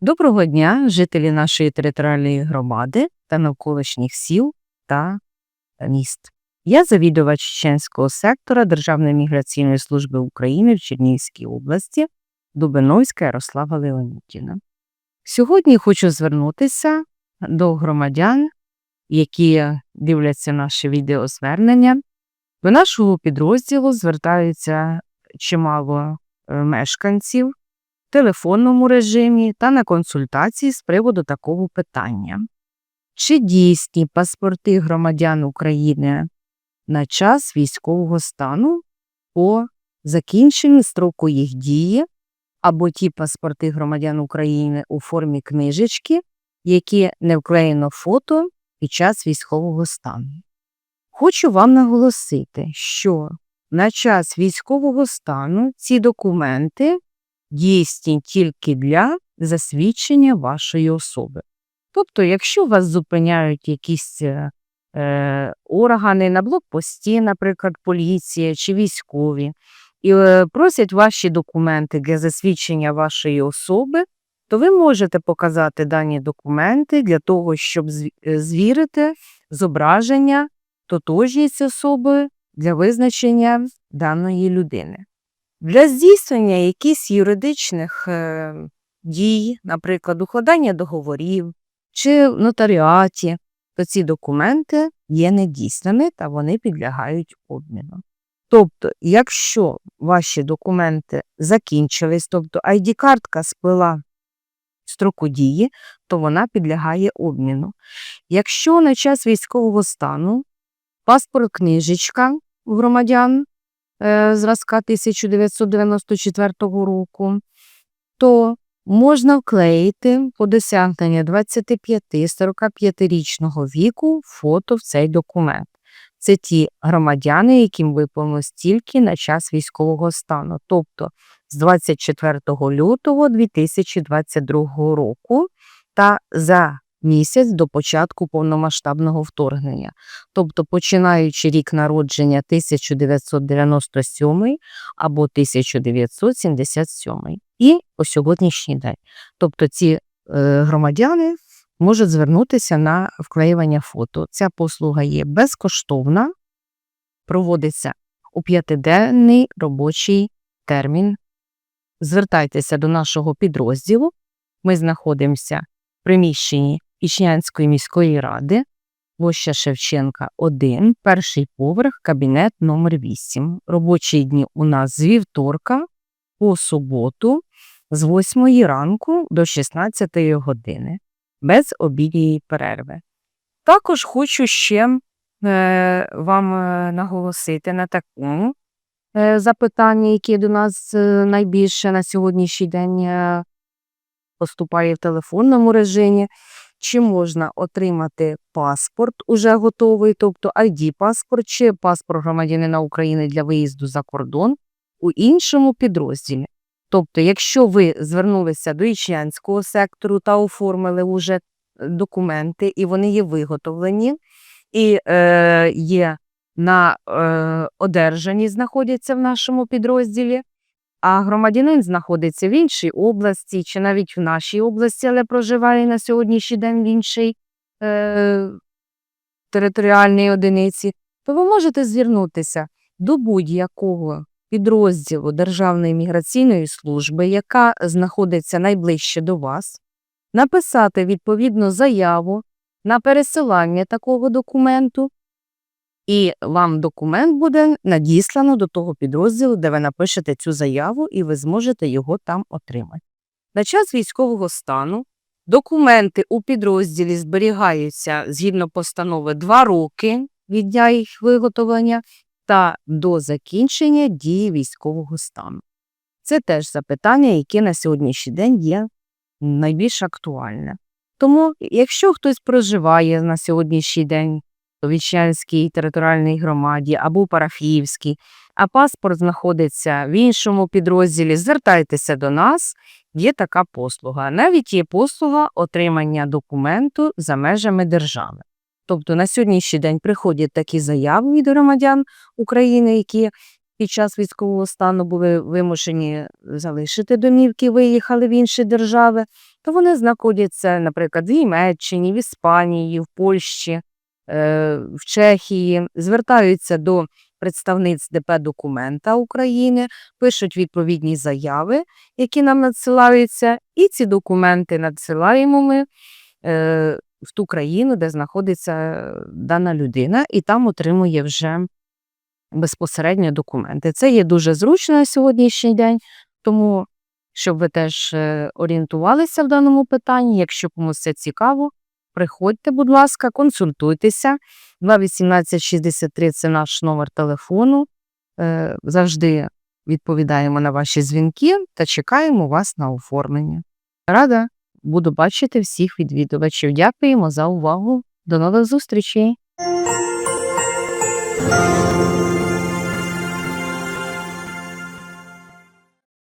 Доброго дня, жителі нашої територіальної громади та навколишніх сіл та міст. Я завідувач Чеченського сектора Державної міграційної служби України в Чернігівській області Дубиновська Ярослава Леонідівна. Сьогодні хочу звернутися до громадян, які дивляться наше відеозвернення. До нашого підрозділу звертаються чимало е, мешканців в телефонному режимі та на консультації з приводу такого питання. Чи дійсні паспорти громадян України на час військового стану по закінченню строку їх дії або ті паспорти громадян України у формі книжечки, які не вклеєно фото під час військового стану? Хочу вам наголосити, що на час військового стану ці документи дійсні тільки для засвідчення вашої особи. Тобто, якщо вас зупиняють якісь е, е, органи на блокпості, наприклад, поліція чи військові, і е, просять ваші документи для засвідчення вашої особи, то ви можете показати дані документи для того, щоб е, звірити зображення тотожність особи для визначення даної людини. Для здійснення якихось юридичних е, дій, наприклад, укладання договорів чи в нотаріаті, то ці документи є недійсними та вони підлягають обміну. Тобто, якщо ваші документи закінчились, тобто ID-картка сплила строку дії, то вона підлягає обміну. Якщо на час військового стану паспорт книжечка громадян е, зразка 1994 року, то можна вклеїти по досягнення 25-45-річного віку фото в цей документ. Це ті громадяни, яким виповнилось тільки на час військового стану, тобто з 24 лютого 2022 року та за місяць до початку повномасштабного вторгнення, тобто починаючи рік народження 1997 або 1977 і по сьогоднішній день. Тобто ці е, громадяни можуть звернутися на вклеювання фото. Ця послуга є безкоштовна, проводиться у п'ятиденний робочий термін. Звертайтеся до нашого підрозділу. Ми знаходимося в приміщенні Ічнянської міської ради, площа Шевченка 1, перший поверх, кабінет номер 8. Робочі дні у нас з вівторка по суботу з 8 ранку до 16 години без обідньої перерви. Також хочу ще е, вам е, наголосити на такому е, запитанні, яке до нас е, найбільше на сьогоднішній день е, поступає в телефонному режимі. Чи можна отримати паспорт уже готовий, тобто ID-паспорт чи паспорт громадянина України для виїзду за кордон у іншому підрозділі? Тобто, якщо ви звернулися до Ічнянського сектору та оформили уже документи, і вони є виготовлені, і е, є на е, одержанні, знаходяться в нашому підрозділі, а громадянин знаходиться в іншій області, чи навіть в нашій області, але проживає на сьогоднішній день в іншій е, територіальній одиниці, то ви можете звернутися до будь-якого підрозділу Державної міграційної служби, яка знаходиться найближче до вас, написати відповідну заяву на пересилання такого документу, і вам документ буде надіслано до того підрозділу, де ви напишете цю заяву, і ви зможете його там отримати. На час військового стану документи у підрозділі зберігаються згідно постанови 2 роки від дня їх виготовлення та до закінчення дії військового стану. Це теж запитання, яке на сьогоднішній день є найбільш актуальне. Тому, якщо хтось проживає на сьогоднішній день у Вічнянській територіальній громаді або парафіївській, а паспорт знаходиться в іншому підрозділі, звертайтеся до нас, є така послуга. Навіть є послуга отримання документу за межами держави. Тобто на сьогоднішній день приходять такі заяви від громадян України, які під час військового стану були вимушені залишити домівки, виїхали в інші держави, то вони знаходяться, наприклад, в Німеччині, в Іспанії, в Польщі, в Чехії, звертаються до представниць ДП документа України, пишуть відповідні заяви, які нам надсилаються, і ці документи надсилаємо ми е, в ту країну, де знаходиться дана людина, і там отримує вже безпосередньо документи. Це є дуже зручно на сьогоднішній день, тому щоб ви теж е, орієнтувалися в даному питанні. Якщо комусь це цікаво, приходьте, будь ласка, консультуйтеся. 21863 – це наш номер телефону. Е, Завжди відповідаємо на ваші дзвінки та чекаємо вас на оформлення. Рада буду бачити всіх відвідувачів. Дякуємо за увагу. До нових зустрічей!